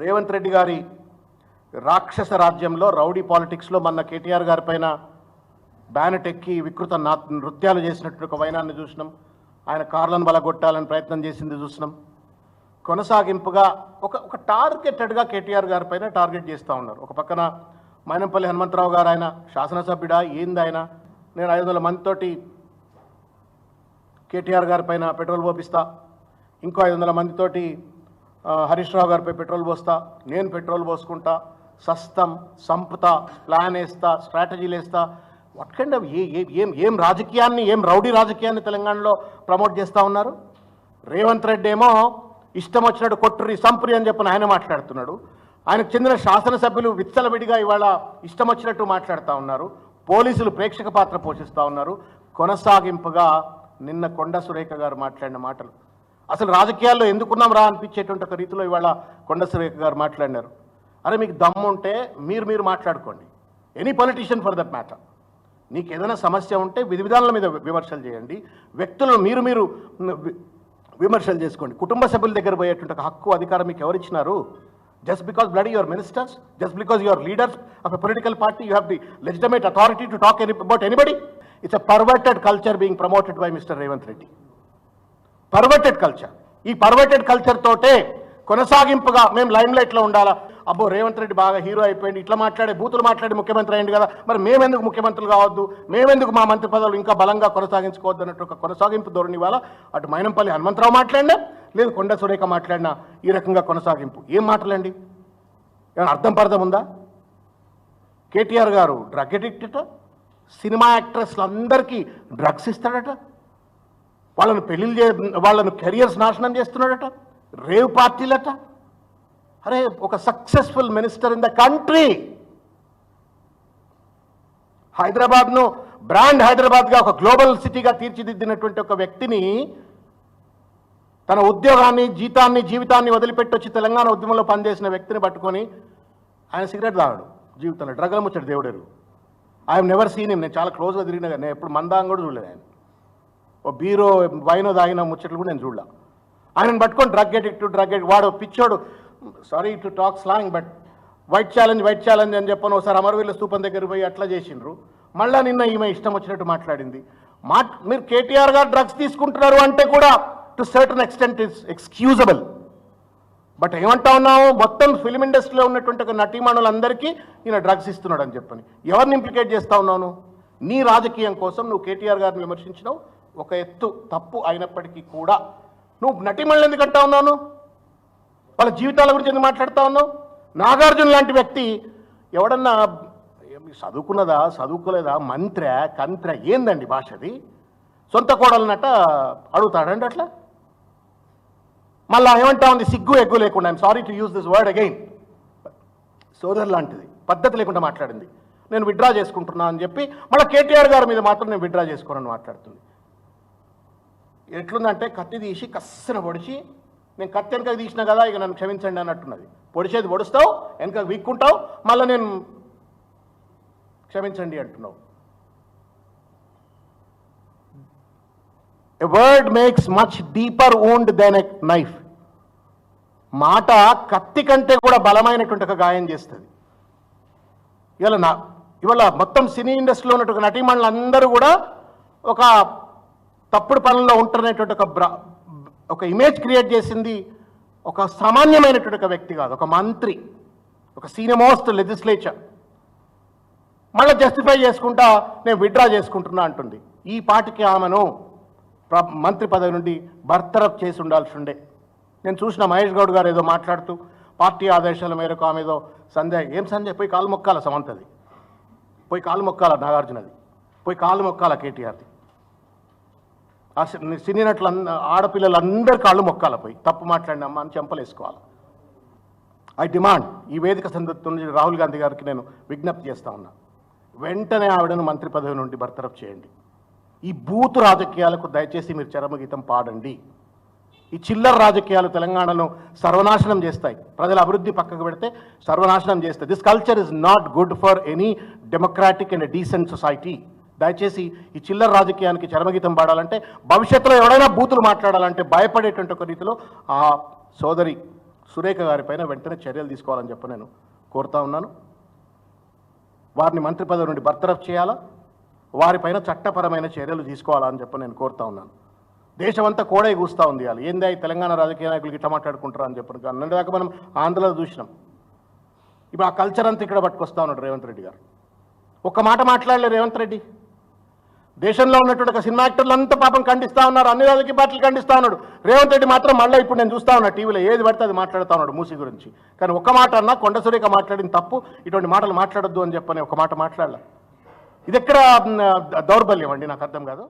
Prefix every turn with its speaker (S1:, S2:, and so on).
S1: రేవంత్ రెడ్డి గారి రాక్షస రాజ్యంలో రౌడీ పాలిటిక్స్లో మొన్న కేటీఆర్ గారి పైన బ్యానెట్ ఎక్కి వికృత నా నృత్యాలు చేసినట్టు ఒక వైనాన్ని చూసినాం. ఆయన కార్లను బలగొట్టాలని ప్రయత్నం చేసింది చూసినాం. కొనసాగింపుగా ఒక ఒక టార్గెటెడ్గా కేటీఆర్ గారి పైన టార్గెట్ చేస్తూ ఉన్నారు. ఒక పక్కన మైనంపల్లి హనుమంతరావు గారు ఆయన శాసనసభ్యుడా ఏంది ఆయన? నేను ఐదు వందల మందితోటి కేటీఆర్ గారి పైన పెట్రోల్ పోపిస్తా. ఇంకో ఐదు వందల మందితోటి హరీష్ రావు గారిపై పెట్రోల్ పోస్తా నేను పెట్రోల్ పోసుకుంటా సస్తం సంపుతా ప్లాన్ వేస్తా స్ట్రాటజీలు వేస్తా వాట్ కైండ్ ఆఫ్ ఏ ఏం ఏం రాజకీయాన్ని ఏం రౌడీ రాజకీయాన్ని తెలంగాణలో ప్రమోట్ చేస్తూ ఉన్నారు? రేవంత్ రెడ్డి ఏమో ఇష్టం వచ్చినట్టు కొట్టురి సంపురి అని చెప్పిన ఆయన మాట్లాడుతున్నాడు. ఆయనకు చెందిన శాసనసభ్యులు విచ్చలవిడిగా ఇవాళ ఇష్టం వచ్చినట్టు మాట్లాడుతూ ఉన్నారు. పోలీసులు ప్రేక్షక పాత్ర పోషిస్తూ ఉన్నారు. కొనసాగింపుగా నిన్న కొండ సురేఖ గారు మాట్లాడిన మాటలు. అసలు రాజకీయాల్లో ఎందుకున్నాం రా అనిపించేటువంటి ఒక రీతిలో ఇవాళ కొండ గారు మాట్లాడినారు. అరే మీకు దమ్ము ఉంటే మీరు మీరు మాట్లాడుకోండి. Any politician for that matter నీకు ఏదైనా సమస్య ఉంటే విధి విధానాల మీద విమర్శలు చేయండి. వ్యక్తులను మీరు మీరు విమర్శలు చేసుకోండి. కుటుంబ సభ్యుల దగ్గర పోయేటువంటి ఒక హక్కు అధికారం మీకు ఎవరిచ్చినారు just because blood your ministers just because your leaders of a political party you have the legitimate authority to talk any about anybody it's a perverted culture being promoted by mister Revanth Reddy perverted culture ఈ perverted culture తోటే కొనసాగింపుగా మేము lime లైట్లో ఉండాలా? అబ్బో రేవంత్ రెడ్డి బాగా hero అయిపోయింది ఇట్లా మాట్లాడే బూతులు మాట్లాడి ముఖ్యమంత్రి అయింది కదా. మరి మేమెందుకు ముఖ్యమంత్రులు కావద్దు? మేమెందుకు మా మంత్రి పదవులు ఇంకా బలంగా కొనసాగించుకోవద్దు అన్నట్టు ఒక కొనసాగింపు ధోరణి ఇవాళ అటు మైనంపల్లి హనుమంతరావు మాట్లాడినా? లేదు కొండ సురేఖ మాట్లాడినా? ఈ రకంగా కొనసాగింపు. ఏం మాటలండి? ఏమైనా అర్థం పర్థం ఉందా? కేటీఆర్ గారు డ్రగ్ అడిక్ట్ సినిమా యాక్ట్రెస్లు అందరికీ డ్రగ్స్ ఇస్తాడట? వాళ్ళను పెళ్ళిళ్ళు చే వాళ్ళను కెరియర్స్ నాశనం చేస్తున్నాడట రేవ్ పార్టీలట. అరే ఒక successful minister in the country. హైదరాబాద్ను బ్రాండ్ హైదరాబాద్గా ఒక గ్లోబల్ సిటీగా తీర్చిదిద్దినటువంటి ఒక వ్యక్తిని తన ఉద్యోగాన్ని జీతాన్ని జీవితాన్ని వదిలిపెట్టి వచ్చి తెలంగాణ ఉద్యమంలో పనిచేసిన వ్యక్తిని పట్టుకొని ఆయన సిగరెట్ తాగాడు. జీవితంలో డ్రగ్ల ముచ్చాడు దేవుడేరు ఐఎమ్ నెవర్ సీన్ నేను చాలా క్లోజ్గా తిరిగిన కానీ నేను ఎప్పుడు మందాం కూడా చూడలేదు ఆయన. బీరో వైనో తాగిన ముచ్చట్లు కూడా నేను చూడలా. ఆయనను పట్టుకొని డ్రగ్ టు డ్రగ్ ఎడిక్ట్ వాడు పిచ్చోడు. Sorry to talk slang but white challenge white challenge అని చెప్పను ఒకసారి అమరవీళ్ళ స్థూపం దగ్గర పోయి అట్లా చేసిండ్రు. మళ్ళా నిన్న ఈమె ఇష్టం వచ్చినట్టు మాట్లాడింది. మా మీరు కేటీఆర్ గారు డ్రగ్స్ తీసుకుంటున్నారు అంటే కూడా to certain extent is excusable but ఏమంటా ఉన్నాము మొత్తం ఫిలిం ఇండస్ట్రీలో ఉన్నటువంటి ఒక నటీమణులందరికీ ఈయన డ్రగ్స్ ఇస్తున్నాడు అని చెప్పని. ఎవరిని ఇంప్లికేట్ చేస్తా ఉన్నాను నీ రాజకీయం కోసం నువ్వు కేటీఆర్ గారిని విమర్శించినావు. ఒక ఎత్తు తప్పు అయినప్పటికీ కూడా నువ్వు నటిమణులు ఎందుకు అంటా ఉన్నాను? వాళ్ళ జీవితాల గురించి ఎందుకు మాట్లాడుతా ఉన్నావు? నాగార్జున లాంటి వ్యక్తి ఎవడన్నా చదువుకున్నదా చదువుకోలేదా? మంత్ర కంత్ర ఏందండి భాషది సొంత కోడలనట అడుగుతాడండి అట్లా? మళ్ళా ఏమంటా ఉంది? సిగ్గు ఎగ్గు లేకుండా. I'm sorry to use this word again సోదర్ లాంటిది. పద్ధతి లేకుండా మాట్లాడింది. నేను విత్డ్రా చేసుకుంటున్నా అని చెప్పి మళ్ళీ కేటీఆర్ గారి మీద మాత్రం నేను విడ్డ్రా చేసుకోనని మాట్లాడుతుంది. ఎట్లుందంటే కత్తి తీసి కస్సన పొడిచి నేను కత్తి వెనక తీసినా కదా ఇక నన్ను క్షమించండి అన్నట్టున్నది. పొడిచేది పొడుస్తావు వెనక వీక్కుంటావు మళ్ళీ నేను క్షమించండి అంటున్నావు. A word makes much deeper wound than a knife మాట కత్తి కంటే కూడా బలమైనటువంటి ఒక గాయం చేస్తుంది. ఇవాళ నా ఇవాళ మొత్తం సినీ ఇండస్ట్రీలో ఉన్నటువంటి నటీమణులందరూ కూడా ఒక తప్పుడు పనుల్లో ఉంటున్నటువంటి ఒక బ్ర ఒక ఇమేజ్ క్రియేట్ చేసింది ఒక సామాన్యమైనటువంటి ఒక వ్యక్తి కాదు ఒక మంత్రి ఒక సీనియర్ మోస్ట్ లెజిస్లేచర్ మళ్ళీ జస్టిఫై చేసుకుంటా నేను విత్డ్రా చేసుకుంటున్నా అంటుంది. ఈ పాటికి ఆమెను ప్ర- మంత్రి పదవి నుండి బర్తరఫ్ చేసి ఉండాల్సి ఉండే నేను చూసిన మహేష్ గౌడ్ గారు ఏదో మాట్లాడుతూ పార్టీ ఆదేశాల మేరకు ఆమె ఏదో సంధ్య ఏం సంధ్య పోయి కాలు మొక్కాల సమంతది? పోయి కాలు మొక్కాల నాగార్జునది? పోయి కాలు మొక్కాల కేటీఆర్ది? ఆ సినీ నటులు అంద- ఆడపిల్లలందరి కాళ్ళు మొక్కాలపోయి తప్పు మాట్లాడిన అమ్మ అని చెంపలేసుకోవాలి. ఐ డిమాండ్ ఈ వేదిక సందర్భం నుంచి రాహుల్ గాంధీ గారికి నేను విజ్ఞప్తి చేస్తా ఉన్నా. వెంటనే ఆవిడను మంత్రి పదవి నుండి బర్తరఫ్ చేయండి. ఈ బూతు రాజకీయాలకు దయచేసి మీరు చరమగీతం పాడండి. ఈ చిల్లర రాజకీయాలు తెలంగాణను సర్వనాశనం చేస్తాయి. ప్రజల అభివృద్ధి పక్కకు పెడితే సర్వనాశనం చేస్తాయి. This culture is not good for any democratic and decent society దయచేసి ఈ చిల్లర రాజకీయానికి చరమగీతం పాడాలంటే భవిష్యత్తులో ఎవడైనా బూతులు మాట్లాడాలంటే భయపడేటువంటి ఒక రీతిలో ఆ సోదరి సురేఖ గారి పైన వెంటనే చర్యలు తీసుకోవాలని చెప్పి నేను కోరుతా ఉన్నాను. వారిని మంత్రి పదవి నుండి బర్తరఫ్ చేయాలా? వారిపైన చట్టపరమైన చర్యలు తీసుకోవాలా అని చెప్పి నేను కోరుతా ఉన్నాను. దేశమంతా కోడే కూస్తూ ఉంది వాళ్ళు ఏందా తెలంగాణ రాజకీయ నాయకులు ఇట్లా మాట్లాడుకుంటారు అని చెప్పి అన్నదాకా మనం ఆంధ్రలో చూసినాం. ఇప్పుడు ఆ కల్చర్ అంతా ఇక్కడ పట్టుకొస్తా ఉన్నాడు రేవంత్ రెడ్డి గారు. ఒక్క మాట మాట్లాడలేదు రేవంత్ రెడ్డి. దేశంలో ఉన్నటువంటి ఒక సినిమా యాక్టర్లు అంతా పాపం ఖండిస్తా ఉన్నారు అన్ని రాజకీయ పార్టీలు ఖండిస్తా ఉన్నాడు. రేవంత్ రెడ్డి మాత్రం మళ్ళీ ఇప్పుడు నేను చూస్తా ఉన్నా టీవీలో ఏది పడితే అది మాట్లాడుతా ఉన్నాడు మూసి గురించి. కానీ ఒక్క మాట అన్నా కొండ సురేఖ మాట్లాడిన తప్పు ఇటువంటి మాటలు మాట్లాడొద్దు అని చెప్పని ఒక మాట మాట్లాడాల. ఇది ఎక్కడ దౌర్బల్యం అండి నాకు అర్థం కాదు.